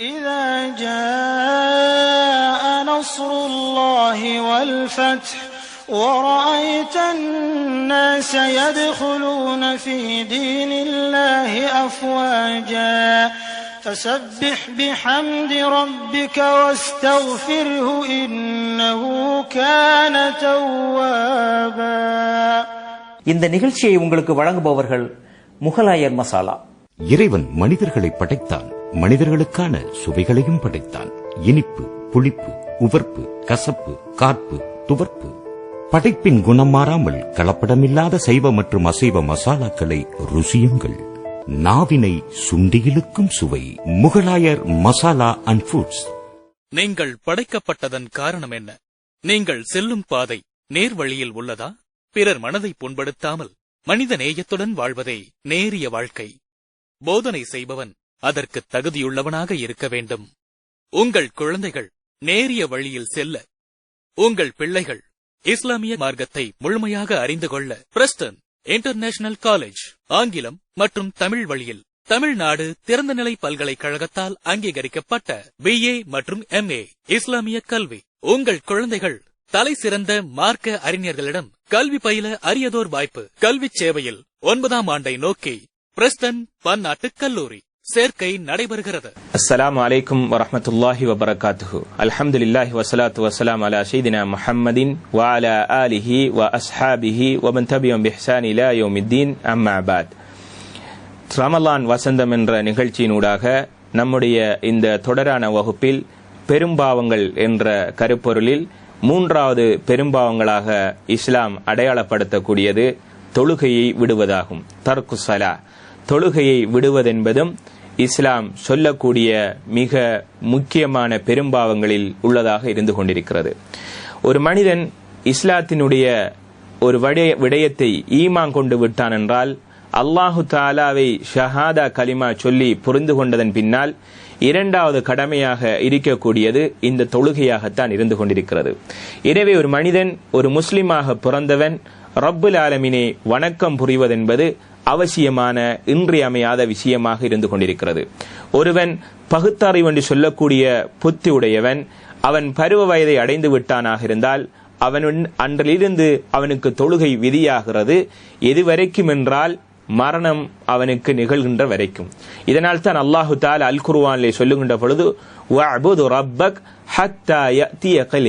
إذا جاء نصر الله والفتح ورأيت الناس يدخلون في دين الله أفواجا فسبح بحمد ربك واستغفره إنه كان توابا இந்த நிகழ்ச்சியை உங்களுக்கு வழங்குபவர்கள் முகலாயர் மசாலா இறைவன் மனிதர்களை படைத்தான் மனிதர்களுக்கான சுவைகளையும் படைத்தான். இனிப்பு புளிப்பு உவர்ப்பு கசப்பு கார்ப்பு துவர்ப்பு. படைப்பின் குணம் மாறாமல் கலப்படமில்லாத சைவ மற்றும் அசைவ மசாலாக்களை ருசியுங்கள். நாவினை சுண்டியிலுக்கும் சுவை முகலாயர் மசாலா அண்ட் ஃபுட்ஸ் நீங்கள் படைக்கப்பட்டதன் காரணம் என்ன? நீங்கள் செல்லும் பாதை நேர்வழியில் உள்ளதா? பிறர் மனதை புண்படுத்தாமல் மனித நேயத்துடன் வாழ்வதே நேரிய வாழ்க்கை. போதனை செய்பவன் அதற்கு தகுதியுள்ளவனாக இருக்க வேண்டும். உங்கள் குழந்தைகள் நேரிய வழியில் செல்ல உங்கள் பிள்ளைகள் இஸ்லாமிய மார்க்கத்தை முழுமையாக அறிந்து கொள்ள பிரஸ்டன் இன்டர்நேஷனல் காலேஜ் ஆங்கிலம் மற்றும் தமிழ் வழியில் தமிழ்நாடு திறந்தநிலை பல்கலைக்கழகத்தால் அங்கீகரிக்கப்பட்ட பிஏ மற்றும் எம்ஏ இஸ்லாமிய கல்வி. உங்கள் குழந்தைகள் தலை சிறந்த மார்க்க அறிஞர்களிடம் கல்வி பயில அரியதோர் வாய்ப்பு. கல்வி சேவையில் ஒன்பதாம் ஆண்டை நோக்கி பிரஸ்டன் பன்னாட்டு கல்லூரி. சேர்க்கை நடைபெறுகிறது. அஸ்லாம் வலைக்கும் வரமத்துல்லாஹி வபரகாத்து அல்ஹம்துலில்லாஹி வசலாத்து வசலாம் அலா ஷெய்தினா முஹம்மதின் வ அலா ஆலிஹி வ அஸ்ஹாபிஹி வமன் தபியம் பிஹ்சான் இலா யோமித்தீன். அம்மாபாத் ரமலான் வசந்தம் என்ற நிகழ்ச்சியினூடாக நம்முடைய இந்த தொடரான வகுப்பில் பெரும்பாவங்கள் என்ற கருப்பொருளில் மூன்றாவது பெரும்பாவங்களாக இஸ்லாம் அடையாளப்படுத்தக்கூடியது தொழுகையை விடுவதாகும். தர்குசலா தொழுகையை விடுவதென்பதும் இஸ்லாம் சொல்லக்கூடிய மிக முக்கியமான பெரும்பாவங்களில் உள்ளதாக இருந்து கொண்டிருக்கிறது. ஒரு மனிதன் இஸ்லாத்தினுடைய ஒரு விடய- விடயத்தை ஈமான் கொண்டு விட்டான் என்றால் அல்லாஹு தாலாவை ஷஹாதா கலிமா சொல்லி புரிந்து கொண்டதன் பின்னால் இரண்டாவது கடமையாக இருக்கக்கூடியது இந்த தொழுகையாகத்தான் இருந்து கொண்டிருக்கிறது. எனவே ஒரு மனிதன் ஒரு முஸ்லிமாக பிறந்தவன் ரப்புல் ஆலமினை வணக்கம் புரிவதென்பது அவசியமான இன்றியமையாத விஷயமாக இருந்து கொண்டிருக்கிறது. ஒருவன் பகுத்தறிவு என்று சொல்லக்கூடிய புத்தி உடையவன் அவன் பருவ வயதை அடைந்து விட்டானாக இருந்தால் அவன் அன்றிலிருந்து அவனுக்கு தொழுகை விதியாகிறது. எதுவரைக்கும் என்றால் மரணம் அவனுக்கு நிகழ்கின்ற வரைக்கும். இதனால் தான் அல்லாஹு தால் அல் குர்வானிலே சொல்லுகின்ற பொழுது ரப்பக் ஹத்தா யஅ்தியகல்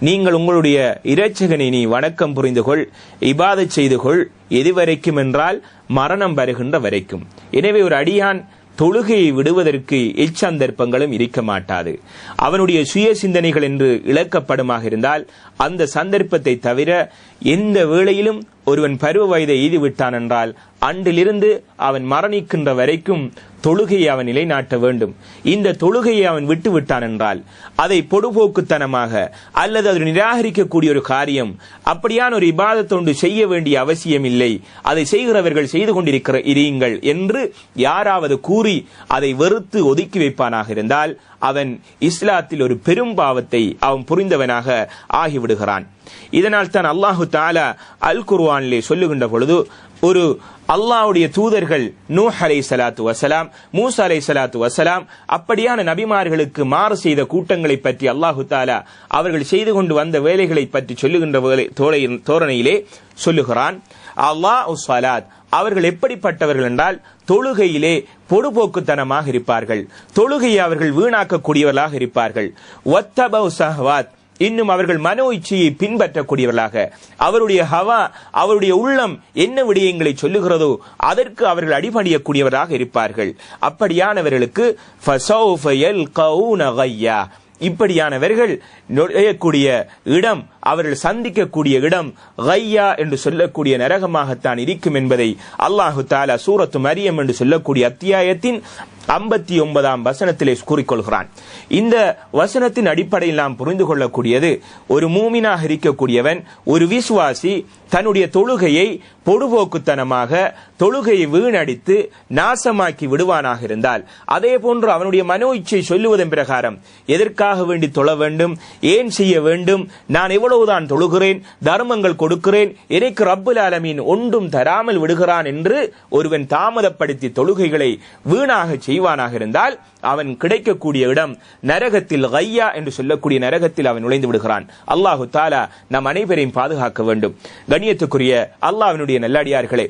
நீங்கள் உங்களுடைய இறைச்சகனை நீ வணக்கம் புரிந்து கொள் இபாதத் செய்து கொள் எதுவரைக்கும் என்றால் மரணம் வருகின்ற வரைக்கும். எனவே ஒரு அடியான் தொழுகையை விடுவதற்கு இச்சந்தர்ப்பங்களும் இருக்க மாட்டாது. அவனுடைய சுய சிந்தனைகள் என்று இழக்கப்படுமாக இருந்தால் அந்த சந்தர்ப்பத்தை தவிர எந்த வேளையிலும் ஒருவன் பருவ வயதை எய்து விட்டான் என்றால் அன்றிலிருந்து அவன் மரணிக்கின்ற வரைக்கும் தொழுகையை அவன் நிலைநாட்ட வேண்டும். இந்த தொழுகையை அவன் விட்டு விட்டான் என்றால் அதை பொடுபோக்குத்தனமாக அல்லது அது நிராகரிக்கக்கூடிய ஒரு காரியம் அப்படியான ஒரு இபாதத்தொண்டு செய்ய வேண்டிய அவசியம் இல்லை அதை செய்கிறவர்கள் செய்து கொண்டிருக்கிற இருங்கள் என்று யாராவது கூறி அதை வெறுத்து ஒதுக்கி வைப்பானாக இருந்தால் அவன் இஸ்லாத்தில் ஒரு பெரும் பாவத்தை அவன் புரிந்தவனாக ஆகிவிடுகிறான். இதனால் தான் அல்லாஹு தாலா அல் குர்வானிலே சொல்லுகின்ற பொழுது ஒரு அல்லாவுடைய தூதர்கள் நூஹ் அலை சலாத்து வசலாம் மூசா அலை சலாத்து வசலாம் அப்படியான நபிமார்களுக்கு மாறு செய்த கூட்டங்களை பற்றி அல்லாஹு தாலா அவர்கள் செய்து கொண்டு வந்த வேலைகளை பற்றி சொல்லுகின்ற வேலை- தோரணையிலே சொல்லுகிறான். அல்லாஹ் சலாத் அவர்கள் எப்படிப்பட்டவர்கள் என்றால் தொழுகையிலே பொடுபோக்குத்தனமாக இருப்பார்கள். தொழுகையை அவர்கள் வீணாக்கக்கூடியவர்களாக இருப்பார்கள். ஒத்தபவ் சஹவாத் இன்னும் அவர்கள் மனோ இச்சையை பின்பற்றக்கூடியவர்களாக. அவருடைய ஹவா அவருடைய உள்ளம் என்ன விடயங்களை சொல்லுகிறதோ அதற்கு அவர்கள் அடிபணியக்கூடியவராக இருப்பார்கள். அப்படியானவர்களுக்கு இப்படியானவர்கள் நுழையக்கூடிய இடம் அவர்கள் சந்திக்கக்கூடிய இடம் கையா என்று சொல்லக்கூடிய நரகமாகத்தான் இருக்கும் என்பதை அல்லாஹு தாலா சூரத்து மரியம் என்று சொல்லக்கூடிய அத்தியாயத்தின் ஐம்பத்தி ஒன்பதாம் வசனத்திலே கூறிக்கொள்கிறான். இந்த வசனத்தின் அடிப்படையில் நாம் புரிந்து கொள்ளக்கூடியது ஒரு மூமினாக இருக்கக்கூடியவன் ஒரு விசுவாசி தன்னுடைய தொழுகையை பொடுபோக்குத்தனமாக தொழுகையை வீணடித்து நாசமாக்கி விடுவானாக இருந்தால் அதே போன்று அவனுடைய மனோ இச்சை சொல்லுவதன் பிரகாரம் எதற்காக வேண்டி தொழ வேண்டும்? ஏன் செய்ய வேண்டும்? நான் எவ்வளவுதான் தொழுகிறேன்? தர்மங்கள் கொடுக்கிறேன்? எனக்கு ரப்புல் ஆலமீன் ஒன்றும் தராமல் விடுகிறான் என்று ஒருவன் தாமதப்படுத்தி தொழுகைகளை வீணாக செய்ய செய்வானாக இருந்தால் அவன் கிடைக்கக்கூடிய இடம் நரகத்தில் கையா என்று சொல்லக்கூடிய நரகத்தில் அவன் நுழைந்து விடுகிறான். அல்லாஹு தாலா நம் அனைவரையும் பாதுகாக்க வேண்டும். கண்ணியத்துக்குரிய அல்லாஹினுடைய நல்லடியார்களே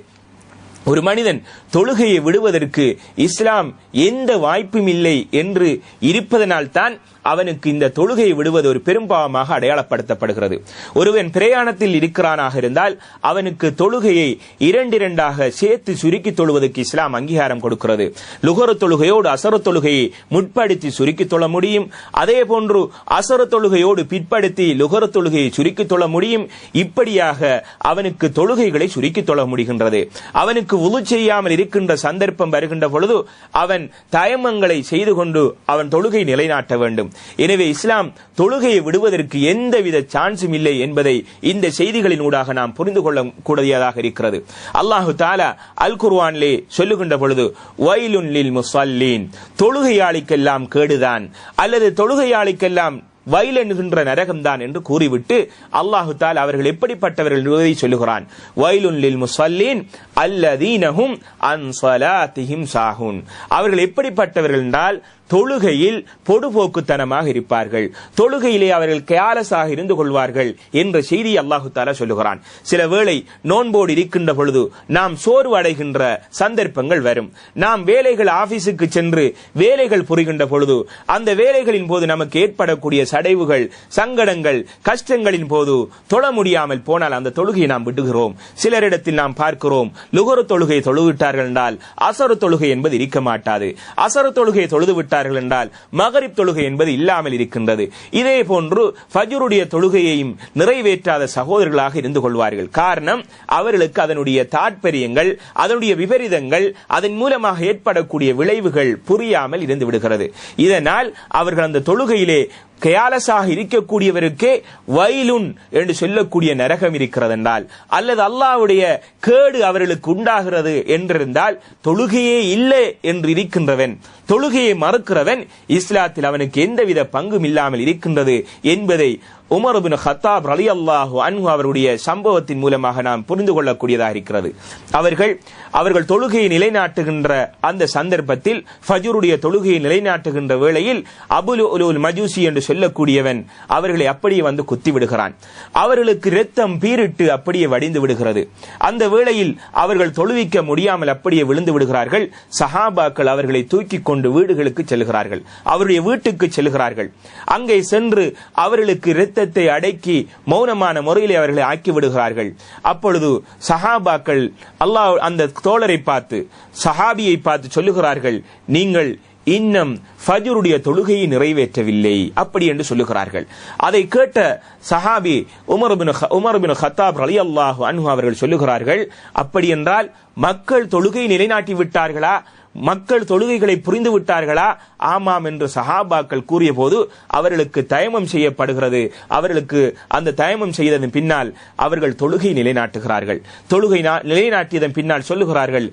ஒரு மனிதன் தொழுகையை விடுவதற்கு இஸ்லாம் எந்த வாய்ப்பும் இல்லை என்று இருப்பதனால் தான் அவனுக்கு இந்த தொழுகையை விடுவது ஒரு பெரும்பாவமாக அடையாளப்படுத்தப்படுகிறது. ஒருவன் பிரயாணத்தில் இருக்கிறானாக இருந்தால் அவனுக்கு தொழுகையை இரண்டிரண்டாக சேர்த்து சுருக்கி தொழுவதற்கு இஸ்லாம் அங்கீகாரம் கொடுக்கிறது. லுகர தொழுகையோடு அசர தொழுகையை முற்படுத்தி சுருக்கி தொழ முடியும். அதே போன்று அசர தொழுகையோடு பிற்படுத்தி லுகர தொழுகையை சுருக்கி தொழ முடியும். இப்படியாக அவனுக்கு தொழுகைகளை சுருக்கி தொழ முடிகின்றது. அவனுக்கு உது செய்யாமல் இருக்கின்ற சந்தர்ப்பம் வருகின்ற பொழுது அவன் தயமங்களை செய்து கொண்டு அவன் தொழுகை நிலைநாட்ட வேண்டும். எனவே இஸ்லாம் தொழுகையை விடுவதற்கு எந்தவித சான்ஸும் இல்லை என்பதை இந்த செய்திகளின் ஊடாக நாம் புரிந்து கொள்ள கூடியதாக இருக்கிறது. அல்லாஹு தாலா அல் குர்வானிலே சொல்லுகின்ற பொழுது வயலுன் லில் முசல்லீன் தொழுகையாளிக்கெல்லாம் கேடுதான். அல்லது தொழுகையாளிக்கெல்லாம் வயல் என்கின்ற நரகம்தான் என்று கூறிவிட்டு அல்லாஹு தால் அவர்கள் எப்படிப்பட்டவர்கள் என்பதை சொல்லுகிறான். வயலுன் லில் முசல்லீன் அல்லதீனஹும் அன் ஸலாத்திஹிம் சாஹூன். அவர்கள் எப்படிப்பட்டவர்கள் என்றால் தொழுகையில் பொடுபோக்குத்தனமாக இருப்பார்கள். தொழுகையிலே அவர்கள் கேலஸாக இருந்து கொள்வார்கள் என்ற செய்தி அல்லாஹு தாலா சொல்லுகிறான். சில வேளை நோன்போடு இருக்கின்ற பொழுது நாம் சோர்வு அடைகின்ற சந்தர்ப்பங்கள் வரும். நாம் வேலைகள் ஆபீஸுக்கு சென்று வேலைகள் புரிகின்ற பொழுது அந்த வேலைகளின் போது நமக்கு ஏற்படக்கூடிய சடைவுகள் சங்கடங்கள் கஷ்டங்களின் போது தொழ முடியாமல் போனால் அந்த தொழுகையை நாம் விடுகிறோம். சிலரிடத்தில் நாம் பார்க்கிறோம் லுகர தொழுகை தொழுவிட்டார்கள் என்றால் அசரு தொழுகை என்பது இருக்க மாட்டாது. அசரு தொழுகை தொழுது விட்டார்கள் என்றால் மகரிப் தொழுகை என்பது இல்லாமல் இருக்கின்றது. இதே போன்று ஃபஜ்ருடைய தொழுகையையும் நிறைவேற்றாத சகோதரர்களாக இருந்து கொள்வார்கள். காரணம் அவர்களுக்கு அதனுடைய தாற்பயங்கள் அதனுடைய விபரீதங்கள் அதன் மூலமாக ஏற்படக்கூடிய விளைவுகள் புரியாமல் இருந்து விடுகிறது. இதனால் அவர்கள் அந்த தொழுகையிலே கயாலசாக இருக்கக்கூடியவருக்கே வயலுன் என்று சொல்லக்கூடிய நரகம் இருக்கிறது என்றால் அல்லது அல்லாவுடைய கேடு அவர்களுக்கு உண்டாகிறது என்றிருந்தால் தொழுகையே இல்லை என்று இருக்கின்றவன் தொழுகையை மறுக்கிறவன் இஸ்லாத்தில் அவனுக்கு எந்தவித பங்கும் இல்லாமல் இருக்கின்றது என்பதை உமர் பின் ஹத்தாப் அலி அல்லாஹு அன்ஹு அவருடைய சம்பவத்தின் மூலமாக நாம் புரிந்து கொள்ளக்கூடியதாக இருக்கிறது. அவர்கள் அவர்கள் தொழுகையை நிலைநாட்டுகின்ற அந்த சந்தர்ப்பத்தில் ஃபஜூருடைய தொழுகையை நிலைநாட்டுகின்ற வேளையில் அபுல் உலுல் மஜூசி என்று சொல்லக்கூடியவன் அவர்களை அப்படியே வந்து குத்தி விடுகிறான் அவர்களுக்கு இரத்தம் பீரிட்டு அப்படியே வடிந்து விடுகிறது. அந்த வேளையில் அவர்கள் தொழுவிக்க முடியாமல் அப்படியே விழுந்து விடுகிறார்கள். சஹாபாக்கள் அவர்களை தூக்கி கொண்டு வீடுகளுக்கு செல்கிறார்கள். அவருடைய வீட்டுக்கு செல்கிறார்கள். அங்கே சென்று அவர்களுக்கு இரத்தத்தை அடக்கி மௌனமான முறையில் அவர்களை ஆக்கி விடுகிறார்கள் அப்பொழுது சஹாபாக்கள் அல்லாஹ் அந்த தோழரை பார்த்து சஹாபியை பார்த்து சொல்லுகிறார்கள் நீங்கள் இன்னும் ஃபஜருடைய தொழுகையை நிறைவேற்றவில்லை. அப்படி என்று சொல்லுகிறார்கள். அதை கேட்ட சஹாபி Umar bin Umar bin Khattab அலி அல்லாஹு அன்ஹு அவர்கள் சொல்லுகிறார்கள் அப்படி என்றால் மக்கள் தொழுகை நிலைநாட்டி விட்டார்களா மக்கள் தொழுகைகளை புரிந்து விட்டார்களா? ஆமாம் என்று சஹாபாக்கள் கூறிய போது அவர்களுக்கு தயமம் செய்யப்படுகிறது. அவர்களுக்கு அந்த தயமம் செய்ததன் பின்னால் அவர்கள் தொழுகை நிலைநாட்டுகிறார்கள். தொழுகை நிலைநாட்டியதன் பின்னால் சொல்லுகிறார்கள்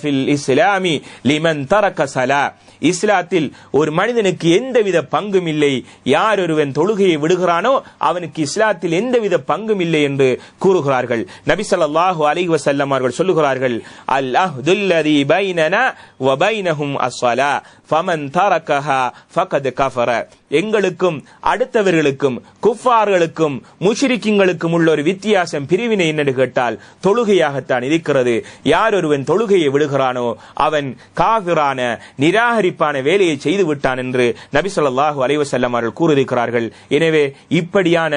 ஃபில் இஸ்லாமி லிமன் தரக்க சலா. இஸ்லாத்தில் ஒரு மனிதனுக்கு எந்தவித பங்கும் இல்லை. யார் ஒருவன் தொழுகையை விடுகிறானோ அவனுக்கு இஸ்லாத்தில் எந்தவித பங்கும் இல்லை என்று கூறுகிறார்கள். நபி சல்லாஹூ அலி வசல்லம் அவர்கள் சொல்லுகிறார்கள் அல் அஹ்துல்லதி பைன بيننا وبينهم الصلاة. فمن تركها فقد كفر. எங்களுக்கும் அடுத்தவர்களுக்கும் குஃபார்களுக்கும் முஷிரிக்கிங்களுக்கும் உள்ள ஒரு வித்தியாசம் பிரிவினை என்னன்னு கேட்டால் தொழுகையாகத்தான் இருக்கிறது. யார் ஒருவன் தொழுகையை விடுகிறானோ அவன் காவிரான நிராகரிப்பான வேலையை செய்து விட்டான் என்று நபி ஸல்லல்லாஹு அலைஹி அவர்கள் கூறியிருக்கிறார்கள். எனவே இப்படியான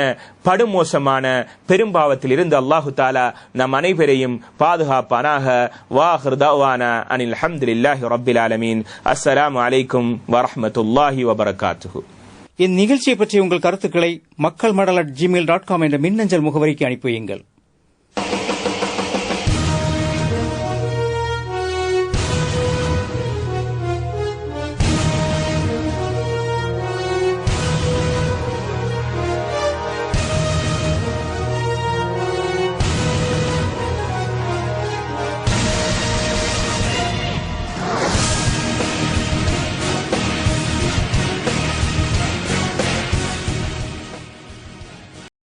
படுமோசமான பெரும்பாவத்தில் இருந்து அல்லாஹு தாலா நம் அனைவரையும் பாதுகாப்பானாக. வாஹிர் அனில் அல்ஹம்துலில்லாஹி ரபில் ஆலமீன். அஸ்ஸலாமு அலைக்கும் வரஹ்மத்துல்லாஹி வபரகாத்துஹு. இந்நிகழ்ச்சியை பற்றி உங்கள் கருத்துக்களை மக்கள் மடல் அட் ஜிமெயில் டாட் காம் என்ற மின்னஞ்சல் முகவரிக்கு அனுப்பி வையுங்கள்.